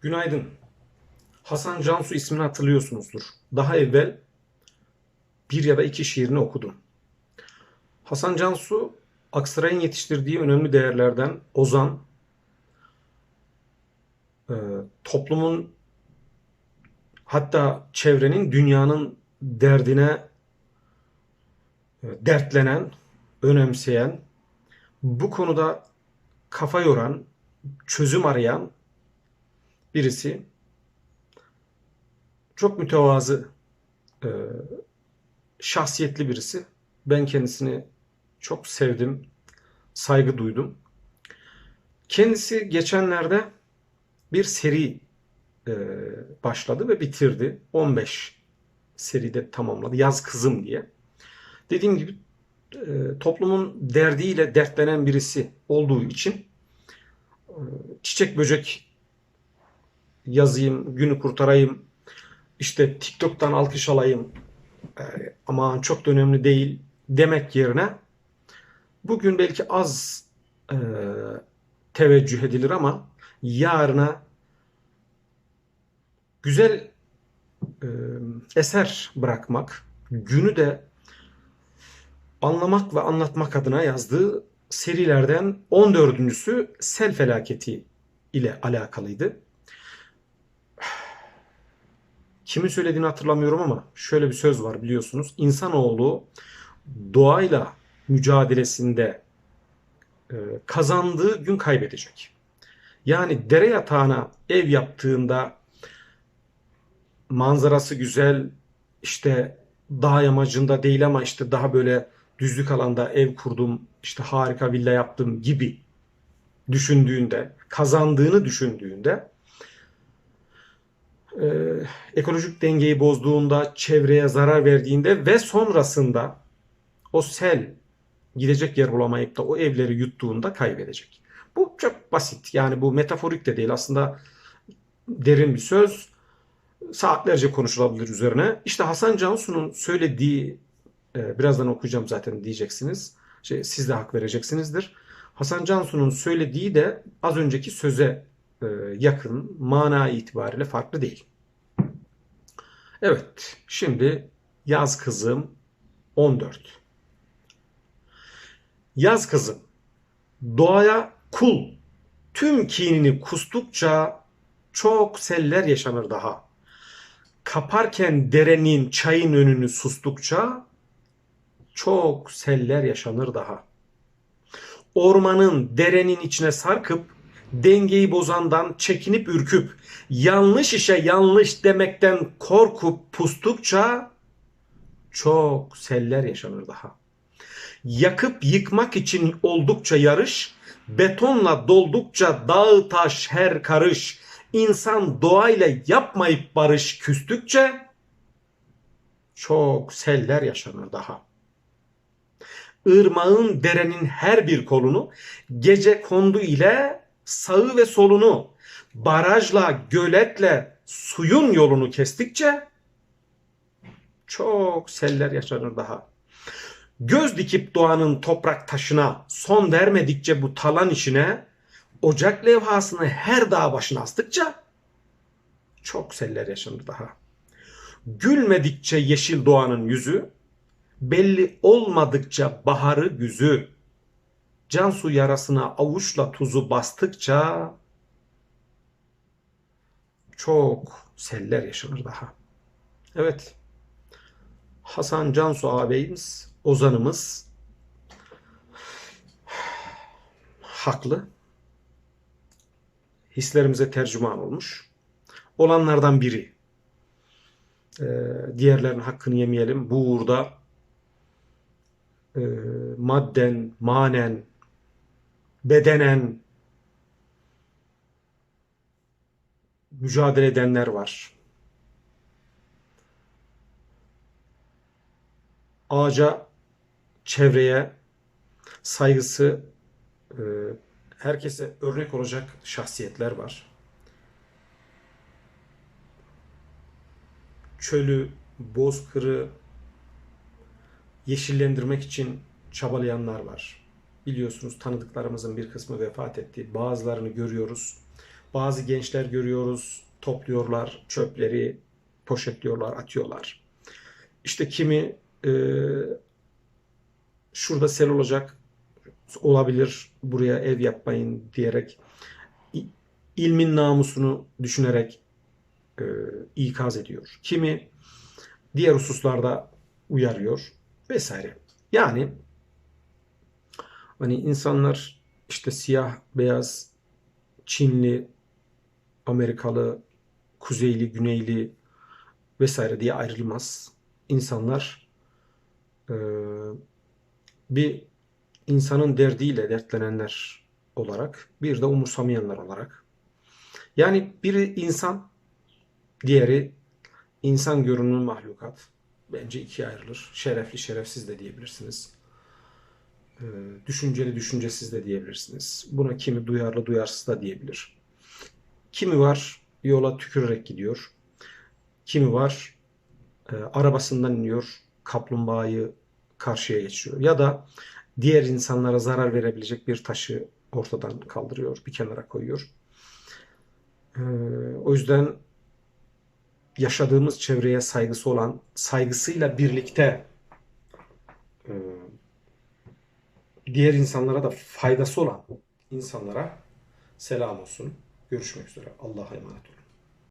Günaydın. Hasan Cansu ismini hatırlıyorsunuzdur. Daha evvel bir ya da iki şiirini okudum. Hasan Cansu Aksaray'ın yetiştirdiği önemli değerlerden ozan, e, toplumun hatta çevrenin dünyanın derdine e, dertlenen, önemseyen, bu konuda kafa yoran, çözüm arayan birisi. Çok mütevazı, e, şahsiyetli birisi. Ben kendisini çok sevdim, saygı duydum. Kendisi geçenlerde bir seri e, başladı ve bitirdi. 15 seride tamamladı. Yaz Kızım diye. Dediğim gibi e, toplumun derdiyle dertlenen birisi olduğu için e, çiçek böcek yazayım, günü kurtarayım, işte TikTok'tan alkış alayım, e, aman çok da önemli değil demek yerine bugün belki az e, teveccüh edilir ama yarına güzel e, eser bırakmak, günü de anlamak ve anlatmak adına yazdığı serilerden 14.sü sel felaketi ile alakalıydı. Kimin söylediğini hatırlamıyorum ama şöyle bir söz var biliyorsunuz. İnsanoğlu doğayla mücadelesinde e, kazandığı gün kaybedecek. Yani dere yatağına ev yaptığında manzarası güzel, işte dağ yamacında değil ama işte daha böyle düzlük alanda ev kurdum, işte harika villa yaptım gibi düşündüğünde, kazandığını düşündüğünde ekolojik dengeyi bozduğunda, çevreye zarar verdiğinde ve sonrasında o sel gidecek yer bulamayıp da o evleri yuttuğunda kaybedecek. Bu çok basit. Yani bu metaforik de değil. Aslında derin bir söz. Saatlerce konuşulabilir üzerine. İşte Hasan Cansu'nun söylediği e, birazdan okuyacağım zaten diyeceksiniz. Şey, siz de hak vereceksinizdir. Hasan Cansu'nun söylediği de az önceki söze e, yakın, mana itibariyle farklı değil. Evet, şimdi Yaz Kızım 14. Yaz kızım, doğaya kul, tüm kinini kustukça çok seller yaşanır daha. Kaparken derenin çayın önünü sustukça çok seller yaşanır daha. Ormanın derenin içine sarkıp dengeyi bozandan çekinip ürküp yanlış işe yanlış demekten korkup pustukça çok seller yaşanır daha. Yakıp yıkmak için oldukça yarış, betonla doldukça dağ taş her karış, insan doğayla yapmayıp barış küstükçe çok seller yaşanır daha. Irmağın derenin her bir kolunu gece kondu ile sağı ve solunu barajla göletle suyun yolunu kestikçe çok seller yaşanır daha. Göz dikip doğanın toprak taşına son vermedikçe bu talan işine ocak levhasını her dağ başına astıkça çok seller yaşanır daha. Gülmedikçe yeşil doğanın yüzü, belli olmadıkça baharı güzü, Cansu yarasına avuçla tuzu bastıkça çok seller yaşanır daha. Evet. Hasan Cansu ağabeyimiz, ozanımız haklı. Hislerimize tercüman olmuş. Olanlardan biri. Ee, diğerlerinin hakkını yemeyelim. Bu uğurda e, madden, manen, bedenen mücadele edenler var. Ağaca, çevreye saygısı e, herkese örnek olacak şahsiyetler var. Çölü, bozkırı yeşillendirmek için çabalayanlar var. Biliyorsunuz tanıdıklarımızın bir kısmı vefat etti. Bazılarını görüyoruz. Bazı gençler görüyoruz, topluyorlar çöpleri, poşetliyorlar, atıyorlar. İşte kimi e, şurada sel olacak, olabilir, buraya ev yapmayın diyerek ilmin namusunu düşünerek e, ikaz ediyor. Kimi diğer hususlarda uyarıyor vesaire. Yani hani insanlar işte siyah, beyaz, Çinli, Amerikalı, Kuzeyli, Güneyli vesaire diye ayrılmaz. İnsanlar e, bir insanın derdiyle dertlenenler olarak bir de umursamayanlar olarak. Yani biri insan, diğeri insan görünümlü mahlukat. Bence ikiye ayrılır. Şerefli, şerefsiz de diyebilirsiniz. Ee, düşünceli, düşüncesiz de diyebilirsiniz. Buna kimi duyarlı, duyarsız da diyebilir. Kimi var yola tükürerek gidiyor. Kimi var e, arabasından iniyor, kaplumbağayı karşıya geçiriyor. Ya da diğer insanlara zarar verebilecek bir taşı ortadan kaldırıyor, bir kenara koyuyor. Ee, o yüzden yaşadığımız çevreye saygısı olan, saygısıyla birlikte e, diğer insanlara da faydası olan insanlara selam olsun. Görüşmek üzere. Allah'a emanet olun.